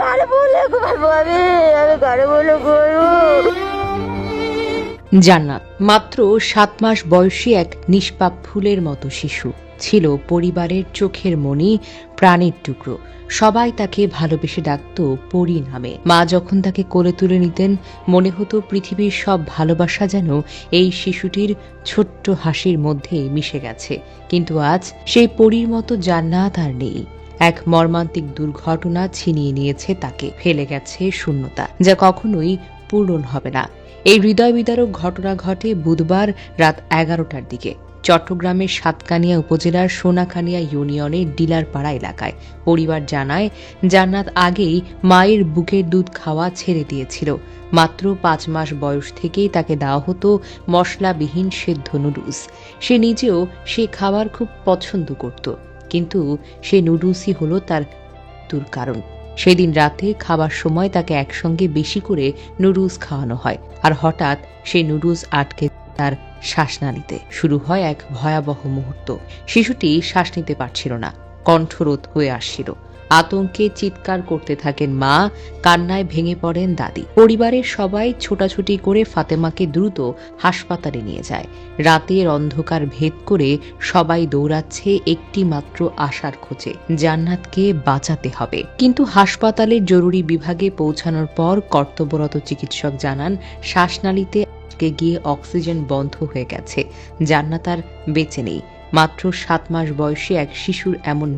আমি জান্নাত, মাত্র সাত মাস বয়সী এক নিষ্পাপ ফুলের মতো শিশু। ছিল পরিবারের চোখের মণি, প্রাণের টুকরো। সবাই তাকে ভালোবেসে ডাকত পরি নামে। মা যখন তাকে কোলে তুলে নিতেন, মনে হতো পৃথিবীর সব ভালোবাসা যেন এই শিশুটির ছোট্ট হাসির মধ্যে মিশে গেছে। কিন্তু আজ সেই পরীর মতো জান্নাত আর নেই। এক মর্মান্তিক দুর্ঘটনা ছিনিয়ে নিয়েছে তাকে। ফেলে গেছে শূন্যতা, যা কখনোই পূরণ হবে না। এই হৃদয় বিদারক ঘটনা ঘটে বুধবার রাত এগারোটার দিকে। চট্টগ্রামের সাতকানিয়া উপজেলার সোনাখানিয়া ইউনিয়নের ডিলারপাড়া এলাকায়। পরিবার জানায়, জান্নাত আগেই মায়ের বুকের দুধ খাওয়া ছেড়ে দিয়েছিল। মাত্র পাঁচ মাস বয়স থেকেই তাকে দেওয়া হতো মশলাবিহীন সেদ্ধ নুডলস। সে নিজেও সে খাবার খুব পছন্দ করত। কিন্তু সে নুডলসই হলো তার মৃত্যুর কারণ। সেদিন রাতে খাবার সময় তাকে একসঙ্গে বেশি করে নুডলস খাওয়ানো হয় আর হঠাৎ সে নুডলস আটকে তার শ্বাসনালীতে। শুরু হয় এক ভয়াবহ মুহূর্ত। শিশুটি শ্বাস নিতে পারছিল না, কণ্ঠরোধ হয়ে আসছিল। আতঙ্কে চিৎকার করতে থাকেন মা, কান্নায় ভেঙে পড়েন দাদি। পরিবারের সবাই ছোটাছুটি করে ফাতেমাকে দ্রুত হাসপাতালে নিয়ে যায়। রাতের অন্ধকার ভেদ করে সবাই দৌড়াচ্ছে একটি মাত্র আশার খোঁজে। জান্নাতকে বাঁচাতে হবে। কিন্তু হাসপাতালের জরুরি বিভাগে পৌঁছানোর পর কর্তব্যরত চিকিৎসক জানান, শ্বাসনালীতে আটকে গিয়ে অক্সিজেন বন্ধ হয়ে গেছে। জান্নাত আর বেঁচে নেই। মাত্র সাত মাস বয়সে এক শিশুর এমন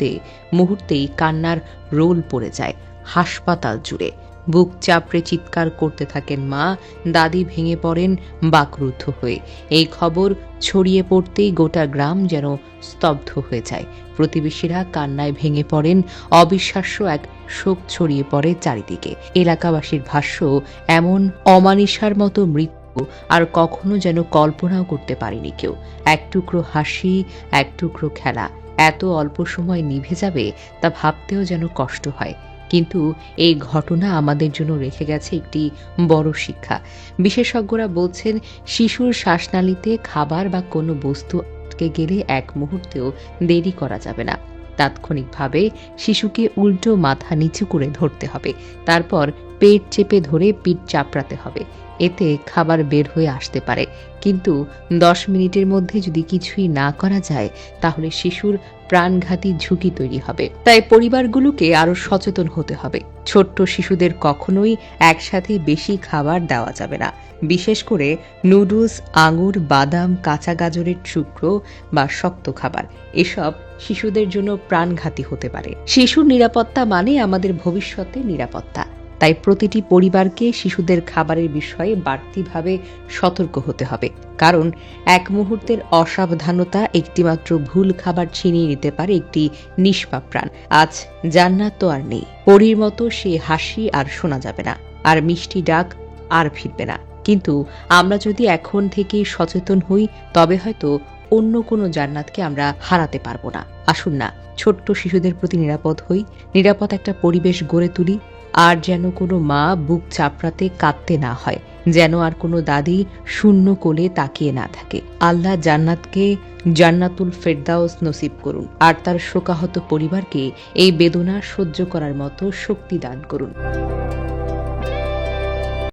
মৃত্যুতে মুহূর্তেই কান্নার রোল পড়ে যায় হাসপাতাল জুড়ে। বুক চাপড়ে চিৎকার করতে থাকেন মা, দাদি ভেঙে পড়েন, বাকরুদ্ধ হয়ে। এই খবর ছড়িয়ে পড়তেই গোটা গ্রাম যেন স্তব্ধ হয়ে যায়। প্রতিবেশীরা কান্নায় ভেঙে পড়েন, অবিশ্বাস্য এক শোক ছড়িয়ে পড়ে চারিদিকে। এলাকাবাসীর ভাষ্য, এমন অমানিসার মতো মৃত্যু আর কখনো যেন কল্পনাও করতে পারেনি কেউ। এক টুকরো হাসি, এক টুকরো খেলা। এত অল্প সময় নিভে যাবে তা ভাবতেও যেন কষ্ট হয়। কিন্তু এই ঘটনা আমাদের জন্য রেখে গেছে একটি বড় শিক্ষা। বিশেষজ্ঞরা বলছেন, শিশুর শ্বাসনালীতে খাবার বা কোনো বস্তু আটকে গেলে এক মুহূর্তেও দেরি করা যাবে না। তাৎক্ষণিকভাবে শিশুকে উল্টো মাথা নিচু করে ধরতে হবে। তারপর পেট চেপে ধরে পিঠ চাপড়াতে হবে। এতে খাবার বের হয়ে আসতে পারে। কিন্তু দশ মিনিটের মধ্যে যদি কিছুই না করা যায়, তাহলে শিশুর প্রাণঘাতী ঝুঁকি তৈরি হবে। তাই পরিবারগুলোকে আরও সচেতন হতে হবে। ছোট্ট শিশুদের কখনোই একসাথে বেশি খাবার দেওয়া যাবে না। বিশেষ করে নুডলস, আঙুর, বাদাম, কাঁচা গাজরের টুকরো বা শক্ত খাবার। এসব শিশুদের জন্য প্রাণঘাতী হতে পারে। শিশুর নিরাপত্তা মানে আমাদের ভবিষ্যতে নিরাপত্তা। তাই প্রতিটি পরিবারকে শিশুদের খাবারের বিষয়ে বাড়তিভাবে সতর্ক হতে হবে। কারণ এক মুহূর্তের অসাবধানতা একটিমাত্র ভুল খাবার ছিনিয়ে নিতে পারে একটি নিষ্পাপ প্রাণ। আজ জান্নাত তো আর নেই। পরীর মতো সে হাসি আর শোনা যাবে না, আর মিষ্টি ডাক আর ফিরবে না। কিন্তু আমরা যদি এখন থেকে সচেতন হই, তবে হয়তো অন্য কোনো জান্নাতকে আমরা হারাতে পারব না। আসুন না, ছোট্ট শিশুদের প্রতি নিরাপদ হই। নিরাপদ একটা পরিবেশ গড়ে তুলি। আর যেন কোনো মা বুক চাপড়াতে কাঁদতে না হয়, যেন আর কোনো দাদি শূন্য কোলে তাকিয়ে না থাকে। আল্লাহ জান্নাতকে জান্নাতুল ফেরদাউস নসিব করুন আর তার শোকাহত পরিবারকে এই বেদনা সহ্য করার মতো শক্তি দান করুন।